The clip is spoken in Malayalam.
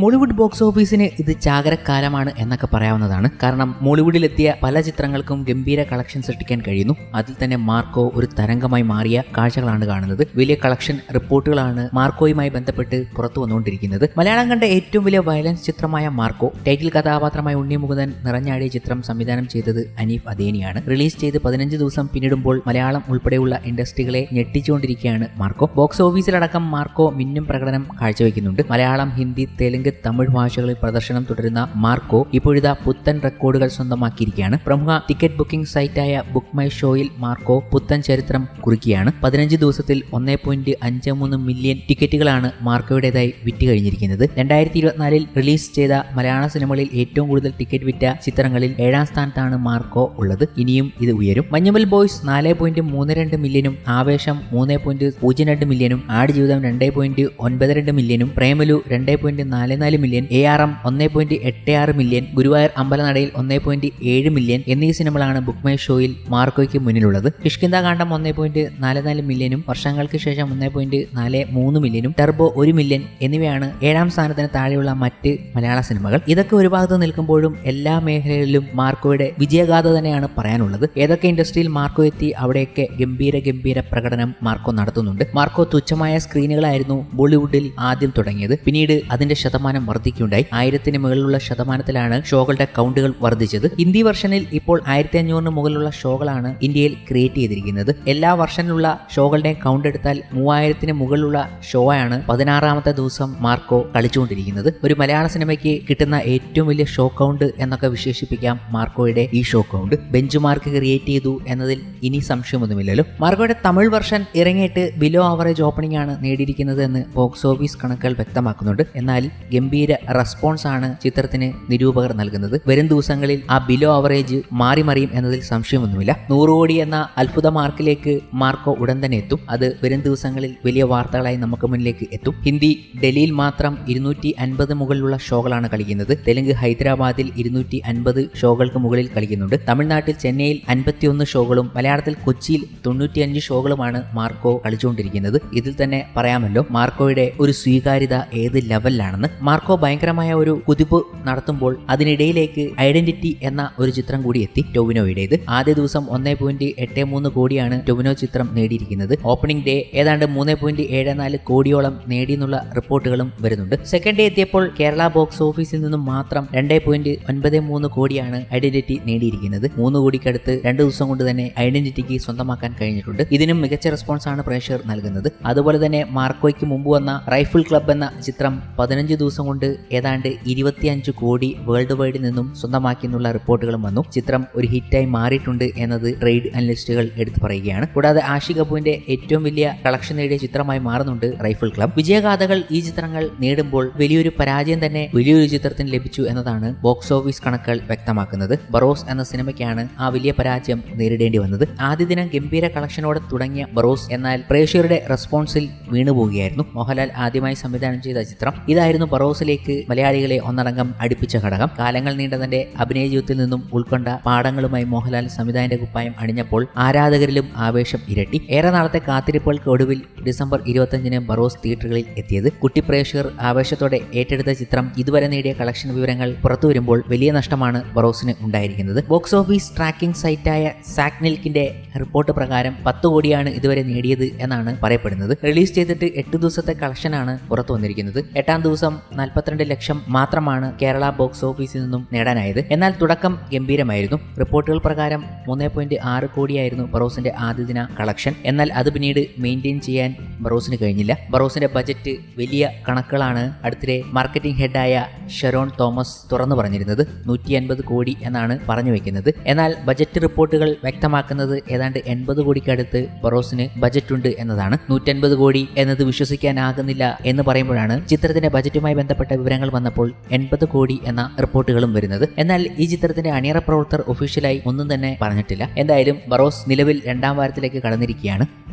മോളിവുഡ് ബോക്സ് ഓഫീസിന് ഇത് ചാകരക്കാലമാണ് എന്നൊക്കെ പറയാവുന്നതാണ്. കാരണം മോളിവുഡിലെത്തിയ പല ചിത്രങ്ങൾക്കും ഗംഭീര കളക്ഷൻ സൃഷ്ടിക്കാൻ കഴിയുന്നു. അതിൽ തന്നെ മാർക്കോ ഒരു തരംഗമായി മാറിയ കാഴ്ചകളാണ് കാണുന്നത്. വലിയ കളക്ഷൻ റിപ്പോർട്ടുകളാണ് മാർക്കോയുമായി ബന്ധപ്പെട്ട് പുറത്തു വന്നുകൊണ്ടിരിക്കുന്നത്. മലയാളം കണ്ട ഏറ്റവും വലിയ വയലൻസ് ചിത്രമായ മാർക്കോ ടൈറ്റിൽ കഥാപാത്രമായ ഉണ്ണി മുകുന്ദൻ നിറഞ്ഞാടിയ ചിത്രം സംവിധാനം ചെയ്തത് അനീഫ് അദേനിയാണ്. റിലീസ് ചെയ്ത് പതിനഞ്ച് ദിവസം പിന്നിടുമ്പോൾ മലയാളം ഉൾപ്പെടെയുള്ള ഇൻഡസ്ട്രികളെ ഞെട്ടിച്ചുകൊണ്ടിരിക്കുകയാണ് മാർക്കോ. ബോക്സ് ഓഫീസിലടക്കം മാർക്കോ മിന്നും പ്രകടനം കാഴ്ചവെക്കുന്നുണ്ട്. മലയാളം ഹിന്ദി തെലുങ്ക് തമിഴ് ഭാഷകളിൽ പ്രദർശനം തുടരുന്ന മാർക്കോ ഇപ്പോഴിതാ പുത്തൻ റെക്കോർഡുകൾ സ്വന്തമാക്കിയിരിക്കുകയാണ്. പ്രമുഖ ടിക്കറ്റ് ബുക്കിംഗ് സൈറ്റായ ബുക്ക് മൈ ഷോയിൽ മാർക്കോ പുത്തൻ ചരിത്രം കുറിക്കുകയാണ്. പതിനഞ്ച് ദിവസത്തിൽ ഒന്നേ പോയിന്റ് അഞ്ച് മൂന്ന് മില്യൺ ടിക്കറ്റുകളാണ് മാർക്കോയുടേതായി വിറ്റ് കഴിഞ്ഞിരിക്കുന്നത്. രണ്ടായിരത്തി ഇരുപത്തിനാലിൽ റിലീസ് ചെയ്ത മലയാള സിനിമകളിൽ ഏറ്റവും കൂടുതൽ ടിക്കറ്റ് വിറ്റ ചിത്രങ്ങളിൽ ഏഴാം സ്ഥാനത്താണ് മാർക്കോ ഉള്ളത്. ഇനിയും ഇത് ഉയരും. മഞ്ഞുമൽ ബോയ്സ് നാല് പോയിന്റ് മൂന്ന് രണ്ട് മില്യനും ആവേശം മൂന്ന് പോയിന്റ് പൂജ്യം രണ്ട് മില്യനും ആടുജീവിതം രണ്ട് പോയിന്റ് ഒൻപത് രണ്ട് മില്യനും പ്രേമലു രണ്ട് പോയിന്റ് നാല് നാല് മില്യൺ എ ആർ എം ഒന്ന് പോയിന്റ് എട്ട് ആറ് മില്യൺ ഗുരുവായൂർ അമ്പലനടയിൽ ഒന്ന് പോയിന്റ് ഏഴ് മില്യൺ എന്നീ സിനിമകളാണ് ബുക്ക് മൈ ഷോയിൽ മാർക്കോയ്ക്ക് മുന്നിലുള്ളത്. കിഷ്കിന്ത കാണ്ഡം ഒന്ന് പോയിന്റ് നാല് നാല് മില്യനും വർഷങ്ങൾക്ക് ശേഷം ഒന്ന് പോയിന്റ് നാല് മൂന്ന് മില്യനും ടെർബോ ഒരു മില്യൺ എന്നിവയാണ് ഏഴാം സ്ഥാനത്തിന് താഴെയുള്ള മറ്റ് മലയാള സിനിമകൾ. ഇതൊക്കെ ഒരു ഭാഗത്ത് നിൽക്കുമ്പോഴും എല്ലാ മേഖലകളിലും മാർക്കോയുടെ വിജയഗാഥ തന്നെയാണ് പറയാനുള്ളത്. ഏതൊക്കെ ഇൻഡസ്ട്രിയിൽ മാർക്കോ എത്തി അവിടെയൊക്കെ ഗംഭീര ഗംഭീര പ്രകടനം മാർക്കോ നടത്തുന്നുണ്ട്. മാർക്കോ തുച്ഛമായ സ്ക്രീനുകളായിരുന്നു ബോളിവുഡിൽ ആദ്യം തുടങ്ങിയത്. പിന്നീട് അതിന്റെ ശതമാനം വർദ്ധിക്കുകയുണ്ടായി. ആയിരത്തിന് മുകളിലുള്ള ശതമാനത്തിലാണ് ഷോകളുടെ കൗണ്ടുകൾ വർദ്ധിച്ചത്. ഹിന്ദി വെർഷനിൽ ഇപ്പോൾ ആയിരത്തി അഞ്ഞൂറിന് മുകളിലുള്ള ഷോകളാണ് ഇന്ത്യയിൽ ക്രിയേറ്റ് ചെയ്തിരിക്കുന്നത്. എല്ലാ വർഷനിലുള്ള ഷോകളുടെയും കൗണ്ട് എടുത്താൽ മൂവായിരത്തിന് മുകളിലുള്ള ഷോ ആണ് പതിനാറാമത്തെ ദിവസം മാർക്കോ കളിച്ചുകൊണ്ടിരിക്കുന്നത്. ഒരു മലയാള സിനിമയ്ക്ക് കിട്ടുന്ന ഏറ്റവും വലിയ ഷോ കൗണ്ട് എന്നൊക്കെ വിശേഷിപ്പിക്കാം മാർക്കോയുടെ ഈ show count. Benchmark create ചെയ്തു എന്നതിൽ ഇനി സംശയമൊന്നുമില്ലല്ലോ. മാർക്കോയുടെ തമിഴ് വെർഷൻ ഇറങ്ങിയിട്ട് ബിലോ ആവറേജ് ഓപ്പണിംഗ് ആണ് നേടിയിരിക്കുന്നത് എന്ന് ബോക്സ് ഓഫീസ് കണക്കുകൾ വ്യക്തമാക്കുന്നുണ്ട്. എന്നാൽ ഗംഭീര റെസ്പോൺസ് ആണ് ചിത്രത്തിന് നിരൂപകർ നൽകുന്നത്. വരും ദിവസങ്ങളിൽ ആ ബിലോ അവറേജ് മാറി മറിയും എന്നതിൽ സംശയമൊന്നുമില്ല. നൂറ് കോടി എന്ന അത്ഭുത മാർക്കിലേക്ക് മാർക്കോ ഉടൻ തന്നെ എത്തും. അത് വരും ദിവസങ്ങളിൽ വലിയ വാർത്തകളായി നമുക്ക് മുന്നിലേക്ക് എത്തും. ഹിന്ദി ഡൽഹിയിൽ മാത്രം ഇരുന്നൂറ്റി അൻപത് മുകളിലുള്ള ഷോകളാണ് കളിക്കുന്നത്. തെലുങ്ക് ഹൈദരാബാദിൽ ഇരുന്നൂറ്റി അൻപത് ഷോകൾക്ക് മുകളിൽ കളിക്കുന്നുണ്ട്. തമിഴ്നാട്ടിൽ ചെന്നൈയിൽ അൻപത്തിയൊന്ന് ഷോകളും മലയാളത്തിൽ കൊച്ചിയിൽ തൊണ്ണൂറ്റിയഞ്ച് ഷോകളുമാണ് മാർക്കോ കളിച്ചുകൊണ്ടിരിക്കുന്നത്. ഇതിൽ തന്നെ പറയാമല്ലോ മാർക്കോയുടെ ഒരു സ്വീകാര്യത ഏത് ലെവലിലാണെന്ന് മാർക്കോ ഭയങ്കരമായ ഒരു കുതിപ്പ് നടത്തുമ്പോൾ അതിനിടയിലേക്ക് ഐഡന്റിറ്റി എന്ന ഒരു ചിത്രം കൂടി എത്തി ടൊവിനോയുടേത്. ആദ്യ ദിവസം ഒന്നേ പോയിന്റ് എട്ട് മൂന്ന് കോടിയാണ് ടൊവിനോ ചിത്രം നേടിയിരിക്കുന്നത്. ഓപ്പണിംഗ് ഡേ ഏതാണ്ട് മൂന്ന് പോയിന്റ് ഏഴ് നാല് കോടിയോളം നേടിയെന്നുള്ള റിപ്പോർട്ടുകളും വരുന്നുണ്ട്. സെക്കൻഡ് ഡേ എത്തിയപ്പോൾ കേരള ബോക്സ് ഓഫീസിൽ നിന്നും മാത്രം രണ്ട് പോയിന്റ് ഒൻപത് മൂന്ന് കോടിയാണ് ഐഡന്റിറ്റി നേടിയിരിക്കുന്നത്. മൂന്ന് കോടിക്കടുത്ത് രണ്ട് ദിവസം കൊണ്ട് തന്നെ ഐഡന്റിറ്റിക്ക് സ്വന്തമാക്കാൻ കഴിഞ്ഞിട്ടുണ്ട്. ഇതിനും മികച്ച റെസ്പോൺസാണ് പ്രേക്ഷകർ നൽകുന്നത്. അതുപോലെ തന്നെ മാർക്കോയ്ക്ക് മുമ്പ് വന്ന റൈഫിൾ ക്ലബ് എന്ന ചിത്രം പതിനഞ്ച് ദിവസം കൊണ്ട് ഏതാണ്ട് ഇരുപത്തിയഞ്ച് കോടി വേൾഡ് വൈഡിൽ നിന്നും സ്വന്തമാക്കി എന്നുള്ള റിപ്പോർട്ടുകളും വന്നു. ചിത്രം ഒരു ഹിറ്റായി മാറിയിട്ടുണ്ട് എന്നത് ട്രേഡ് അനലിസ്റ്റുകൾ എടുത്തു പറയുകയാണ്. കൂടാതെ ആഷി കപൂറിന്റെ ഏറ്റവും വലിയ കളക്ഷൻ നേടിയ ചിത്രമായി മാറുന്നുണ്ട് റൈഫിൾ ക്ലബ് വിജയഗാഥകൾ ഈ ചിത്രങ്ങൾ നേടുമ്പോൾ വലിയൊരു പരാജയം തന്നെ വലിയൊരു ചിത്രത്തിന് ലഭിച്ചു എന്നതാണ് ബോക്സ് ഓഫീസ് കണക്കുകൾ വ്യക്തമാക്കുന്നത്. ബറോസ് എന്ന സിനിമയ്ക്കാണ് ആ വലിയ പരാജയം നേരിടേണ്ടി വന്നത്. ആദ്യ ദിനം ഗംഭീര കളക്ഷനോടെ തുടങ്ങിയ ബറോസ് എന്നാൽ പ്രേക്ഷകരുടെ റെസ്പോൺസിൽ വീണുപോവുകയായിരുന്നു. മോഹൻലാൽ ആദ്യമായി സംവിധാനം ചെയ്ത ചിത്രം. ഇതായിരുന്നു ബറോസിലേക്ക് മലയാളികളെ ഒന്നടങ്കം അടുപ്പിച്ച ഘടകം കാലങ്ങൾ നീണ്ട തന്റെ അഭിനയ ജീവിതത്തിൽ നിന്നും ഉൾക്കൊണ്ട പാഠങ്ങളുമായി മോഹൻലാൽ സംവിധായകന്റെ കുപ്പായം അണിഞ്ഞപ്പോൾ ആരാധകരിലും ആവേശം ഇരട്ടി. ഏറെ നാളത്തെ കാത്തിരിപ്പുകൾക്ക് ഒടുവിൽ ഡിസംബർ ഇരുപത്തഞ്ചിന് ബറോസ് തിയേറ്ററുകളിൽ എത്തിയത്. കുട്ടി പ്രേക്ഷകർ ആവേശത്തോടെ ഏറ്റെടുത്ത ചിത്രം ഇതുവരെ നേടിയ കളക്ഷൻ വിവരങ്ങൾ പുറത്തു വരുമ്പോൾ വലിയ നഷ്ടമാണ് ബറോസിന് ഉണ്ടായിരിക്കുന്നത്. ബോക്സ് ഓഫീസ് ട്രാക്കിംഗ് സൈറ്റായ സാക്നിൽക്കിന്റെ റിപ്പോർട്ട് പ്രകാരം പത്ത് കോടിയാണ് ഇതുവരെ നേടിയത് എന്നാണ് പറയപ്പെടുന്നത്. റിലീസ് ചെയ്തിട്ട് എട്ട് ദിവസത്തെ കളക്ഷനാണ് പുറത്തു വന്നിരിക്കുന്നത്. എട്ടാം ദിവസം നാൽപ്പത്തിരണ്ട് ലക്ഷം മാത്രമാണ് കേരള ബോക്സ് ഓഫീസിൽ നിന്നും നേടാനായത്. എന്നാൽ തുടക്കം ഗംഭീരമായിരുന്നു. റിപ്പോർട്ടുകൾ പ്രകാരം മൂന്ന് പോയിന്റ് ആറ് കോടിയായിരുന്നു ബറോസിന്റെ ആദ്യ ദിന കളക്ഷൻ എന്നാൽ അത് പിന്നീട് മെയിന്റെയിൻ ചെയ്യാൻ ബറോസിന് കഴിഞ്ഞില്ല. ബറോസിന്റെ ബജറ്റ് വലിയ കണക്കുകളാണ് അടുത്തിടെ മാർക്കറ്റിംഗ് ഹെഡായ ഷെറോൺ തോമസ് തുറന്നു പറഞ്ഞിരുന്നത്. നൂറ്റി അൻപത് കോടി എന്നാണ് പറഞ്ഞു വെക്കുന്നത്. എന്നാൽ ബജറ്റ് റിപ്പോർട്ടുകൾ വ്യക്തമാക്കുന്നത് ഏതാണ്ട് എൺപത് കോടിക്കടുത്ത് ബറോസിന് ബജറ്റ് ഉണ്ട് എന്നതാണ്. നൂറ്റൻപത് കോടി എന്നത് വിശ്വസിക്കാനാകുന്നില്ല എന്ന് പറയുമ്പോഴാണ് ചിത്രത്തിന്റെ ബജറ്റുമായി ബന്ധപ്പെട്ട വിവരങ്ങൾ വന്നപ്പോൾ എൺപത് കോടി എന്ന റിപ്പോർട്ടുകളും വരുന്നത്. എന്നാൽ ഈ ചിത്രത്തിന്റെ അണിയറ പ്രവർത്തകർ ഒഫീഷ്യലായി ഒന്നും തന്നെ പറഞ്ഞിട്ടില്ല. എന്തായാലും ബറോസ് നിലവിൽ രണ്ടാം വാരത്തിലേക്ക് കടന്നിരിക്കുകയാണ്.